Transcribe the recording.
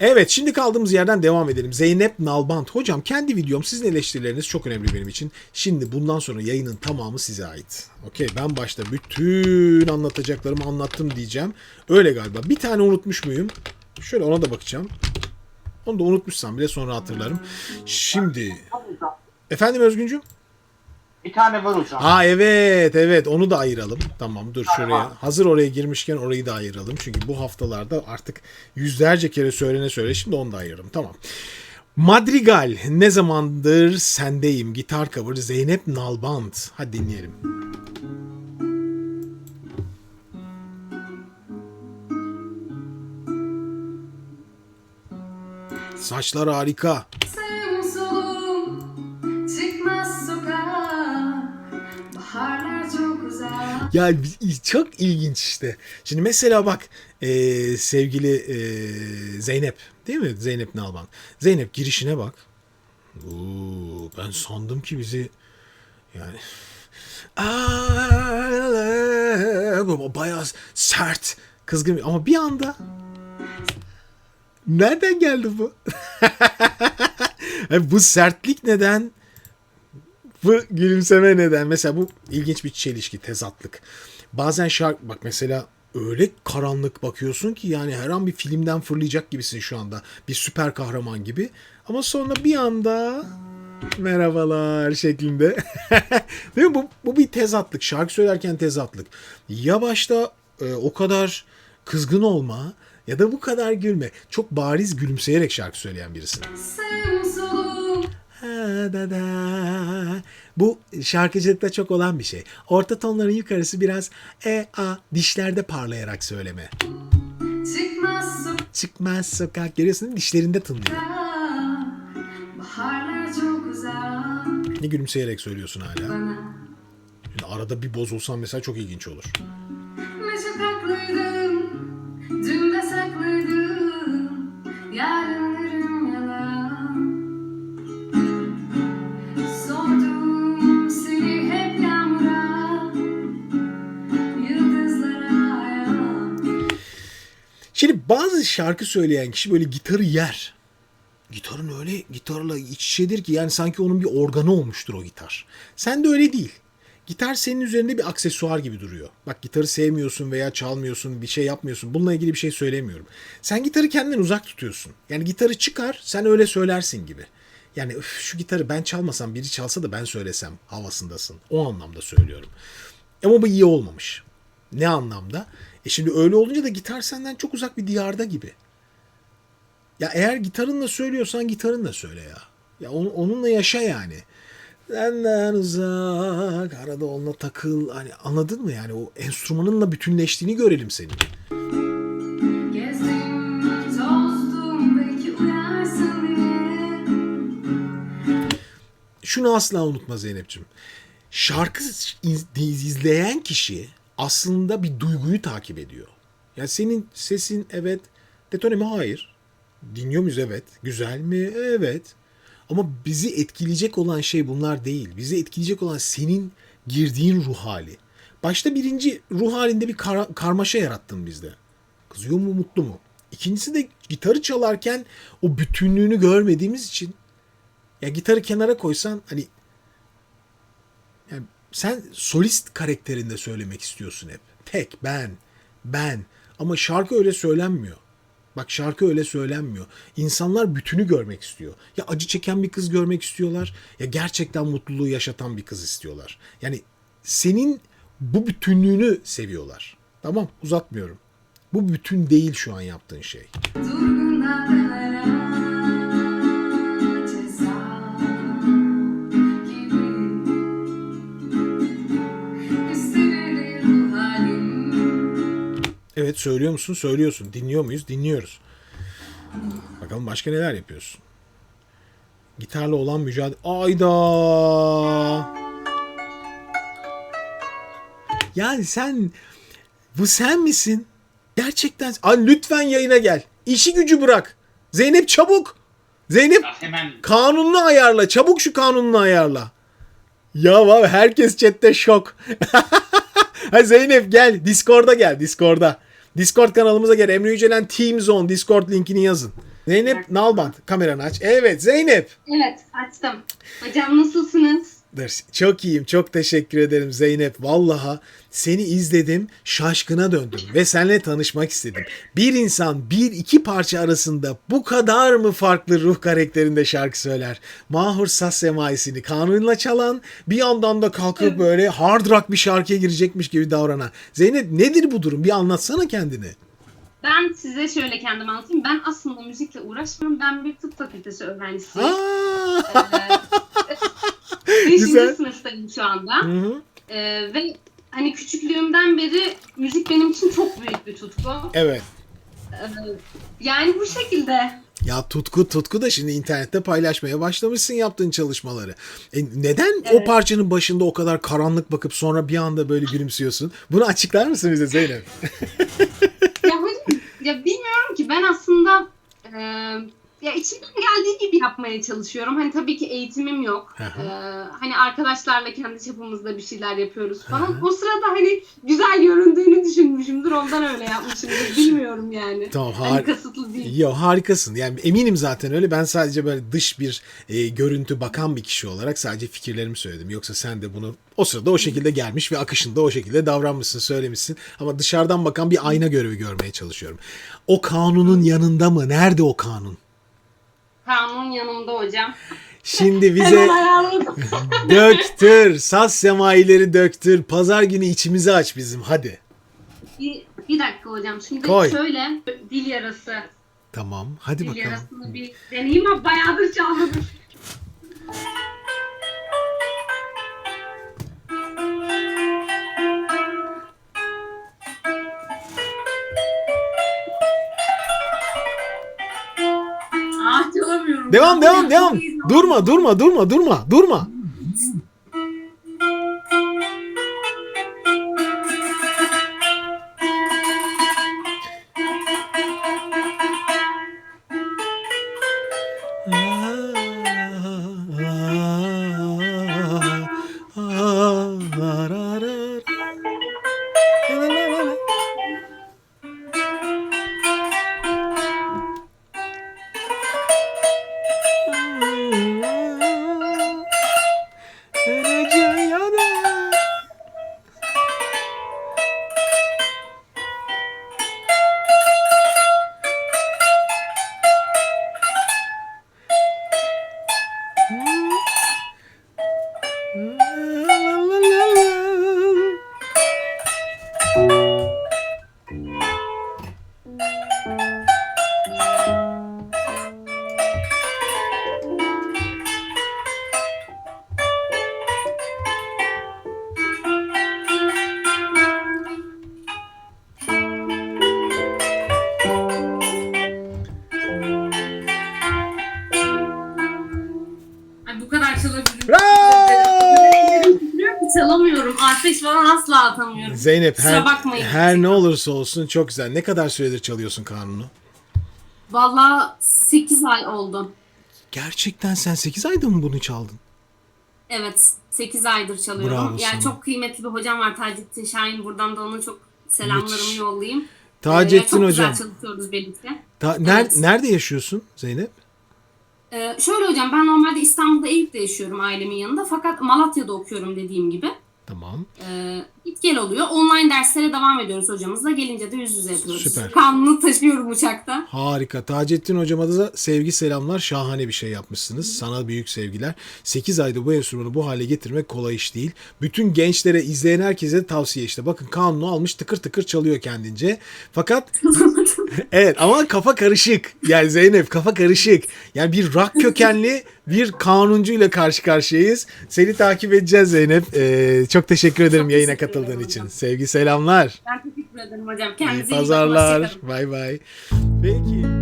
Evet şimdi kaldığımız yerden devam edelim. Zeynep Nalbant. Hocam kendi videom sizin eleştirileriniz çok önemli benim için. Şimdi bundan sonra yayının tamamı size ait. Okey ben başta bütün anlatacaklarımı anlattım diyeceğim. Öyle galiba. Bir tane unutmuş muyum? Şöyle ona da bakacağım. Onu da unutmuşsam bile sonra hatırlarım. Şimdi efendim Özgüncüm? Bir tane var hocam. Aa evet evet onu da ayıralım. Tamam dur şuraya. Hazır oraya girmişken orayı da ayıralım. Çünkü bu haftalarda artık yüzlerce kere söylene söyle şimdi onu da ayırırım. Tamam. Madrigal ne zamandır sendeyim gitar cover Zeynep Nalbant. Hadi dinleyelim. Saçlar harika. Sağım Baharlar çok ilginç işte. Şimdi mesela bak e, sevgili e, Zeynep değil mi? Zeynep Nalban. Zeynep girişine bak. Oo, ben sandım ki bizi yani bayağı sert kızgın ama bir anda nereden geldi bu? Yani bu sertlik neden? Bu gülümseme neden? Mesela bu ilginç bir çelişki, tezatlık. Bazen şarkı bak mesela öyle karanlık bakıyorsun ki yani her an bir filmden fırlayacak gibisin şu anda. Bir süper kahraman gibi. Ama sonra bir anda merhabalar şeklinde. Değil mi? Bu, bu bir tezatlık. Şarkı söylerken tezatlık. Ya başta e, o kadar kızgın olma ya da bu kadar gülme. Çok bariz gülümseyerek şarkı söyleyen birisin. Ha, da da. Bu şarkıcılıkta çok olan bir şey. Orta tonların yukarısı biraz e a dişlerde parlayarak söyleme. çıkmaz Çıkmaz sokak görüyorsun dişlerinde tınlıyor. Ne gülümseyerek söylüyorsun hala. bana arada bir bozulsan mesela çok ilginç olur. Ne çok haklıydım Dün Şimdi bazı şarkı söyleyen kişi böyle gitarı yer. Gitarın öyle gitarla iç içedir ki yani sanki onun bir organı olmuştur o gitar. Sen de öyle değil. Gitar senin üzerinde bir aksesuar gibi duruyor. Bak gitarı sevmiyorsun veya çalmıyorsun, bir şey yapmıyorsun. Bununla ilgili bir şey söylemiyorum. Sen gitarı kendinden uzak tutuyorsun. Yani gitarı çıkar, sen öyle söylersin gibi. Yani "Üf, şu gitarı ben çalmasam, biri çalsa da ben söylesem havasındasın. O anlamda söylüyorum. Ama bu iyi olmamış. Ne anlamda? E şimdi öyle olunca da gitar senden çok uzak bir diyarda gibi. Ya eğer gitarınla söylüyorsan gitarınla söyle ya. Ya onu- onunla yaşa yani. Senden uzak, arada onunla takıl. Hani anladın mı yani o enstrümanınla bütünleştiğini görelim senin. Gezdim tozdum Şunu asla unutma Zeynep'ciğim. Şarkı iz- izleyen kişi aslında bir duyguyu takip ediyor. Yani senin sesin evet, detone mi? Hayır. Dinliyor muyuz? Evet. Güzel mi? Evet. Ama bizi etkileyecek olan şey bunlar değil. Bizi etkileyecek olan senin girdiğin ruh hali. Başta birinci ruh halinde bir kara- karmaşa yarattın bizde. Kızıyor mu, mutlu mu? İkincisi de gitarı çalarken o bütünlüğünü görmediğimiz için ya gitarı kenara koysan hani sen solist karakterinde söylemek istiyorsun hep. Tek ben, ben. Ama şarkı öyle söylenmiyor. Bak şarkı öyle söylenmiyor. İnsanlar bütünü görmek istiyor. Ya acı çeken bir kız görmek istiyorlar ya gerçekten mutluluğu yaşatan bir kız istiyorlar. Yani senin bu bütünlüğünü seviyorlar. Tamam uzatmıyorum. Bu bütün değil şu an yaptığın şey. Durgun Evet söylüyor musun? Söylüyorsun. Dinliyor muyuz? Dinliyoruz. Bakalım başka neler yapıyorsun? Gitarla olan mücadele... Ayda! Yani sen... Bu sen misin? Gerçekten... Aa, lütfen yayına gel. İşi gücü bırak. Zeynep çabuk. Zeynep Ya hemen kanununu ayarla. Çabuk şu kanununu ayarla. Ya abi herkes chatte şok. ha Zeynep gel Discord'a gel Discord'a. Discord kanalımıza gel. Emre Yücelen Team Zone Discord linkini yazın. Zeynep Nalbant kameranı aç. Evet Zeynep. Evet açtım. Hocam nasılsınız? Çok iyiyim. Çok teşekkür ederim Zeynep. Vallaha seni izledim, şaşkına döndüm ve seninle tanışmak istedim. Bir insan bir iki parça arasında bu kadar mı farklı ruh karakterinde şarkı söyler? Mahur saz semaisini kanunla çalan, bir yandan da kalkıp böyle hard rock bir şarkıya girecekmiş gibi davranan. Zeynep nedir bu durum? Bir anlatsana kendini. Ben size şöyle kendimi anlatayım. Ben aslında müzikle uğraşmıyorum. Ben bir tıp fakültesi öğrencisiyim. Ee, Güzel. Beşinci sınıftayım şu anda. Hı hı. Ee, ve hani küçüklüğümden beri müzik benim için çok büyük bir tutku. Evet. Ee, yani bu şekilde. Ya tutku tutku da şimdi internette paylaşmaya başlamışsın yaptığın çalışmaları. E neden o Evet. parçanın başında o kadar karanlık bakıp sonra bir anda böyle gülümsüyorsun? Bunu açıklar mısın bize Zeynep? ya hocam ya bilmiyorum ki ben aslında e, ya içimden geldiği gibi yapmaya çalışıyorum. Hani tabii ki eğitimim yok. Hı hı. Ee, hani arkadaşlarla kendi çapımızda bir şeyler yapıyoruz falan. hı. O sırada hani güzel göründüğünü düşünmüşümdür. Ondan öyle yapmışımdır. Bilmiyorum yani. Tamam Hani har kasıtlı değil. Yo harikasın. Yani eminim zaten öyle. Ben sadece böyle dış bir e, görüntü bakan bir kişi olarak sadece fikirlerimi söyledim. Yoksa sen de bunu o sırada o şekilde gelmiş ve akışında o şekilde davranmışsın, söylemişsin. Ama dışarıdan bakan bir ayna görevi görmeye çalışıyorum. O kanunun yanında mı? Nerede o kanun? Kanun yanımda hocam. Şimdi bize döktür. Saz semaileri döktür. Pazar günü içimizi aç bizim. Hadi. bir, bir dakika hocam. Şimdi Koy. şöyle dil yarası. Tamam. Hadi Dil bakalım. yarasını bir deneyeyim ama bayağıdır çalmadım. Devam devam devam. Durma durma durma durma durma. Ay, bu kadar çalabilirim. Bravo! Çalamıyorum. Arpeş falan asla atamıyorum. Zeynep her, her ne olursa olsun çok güzel. Ne kadar süredir çalıyorsun kanunu? Valla 8 ay oldu. Gerçekten sen 8 ayda mı bunu çaldın? Evet 8 aydır çalıyorum. Bravo yani sana. çok kıymetli bir hocam var Taceddin Şahin. Buradan da ona çok selamlarımı Müthiş. yollayayım. Ee, Taceddin çok hocam. güzel çalışıyoruz birlikte. Ta- ner- Evet. Nerede yaşıyorsun Zeynep? Ee, şöyle hocam ben normalde İstanbul'da Eyüp'te yaşıyorum ailemin yanında. Fakat Malatya'da okuyorum dediğim gibi. Tamam. Ee, git gel oluyor. Online derslere devam ediyoruz hocamızla. Gelince de yüz yüze yapıyoruz. Süper. Kanunu taşıyorum uçakta. Harika. Taceddin hocama da sevgi selamlar. Şahane bir şey yapmışsınız. Sana büyük sevgiler. 8 ayda bu enstrümanı bu hale getirmek kolay iş değil. Bütün gençlere, izleyen herkese tavsiye işte. Bakın kanunu almış tıkır tıkır çalıyor kendince. Fakat evet ama kafa karışık. Yani Zeynep kafa karışık. Yani bir rock kökenli bir kanuncuyla karşı karşıyayız. Seni takip edeceğiz Zeynep. Ee, çok teşekkür ederim Çok yayına teşekkür katıldığın için. hocam. Sevgi selamlar. ben teşekkür ederim hocam. İyi Kendinize iyi bakın. pazarlar. Bay bay. Peki.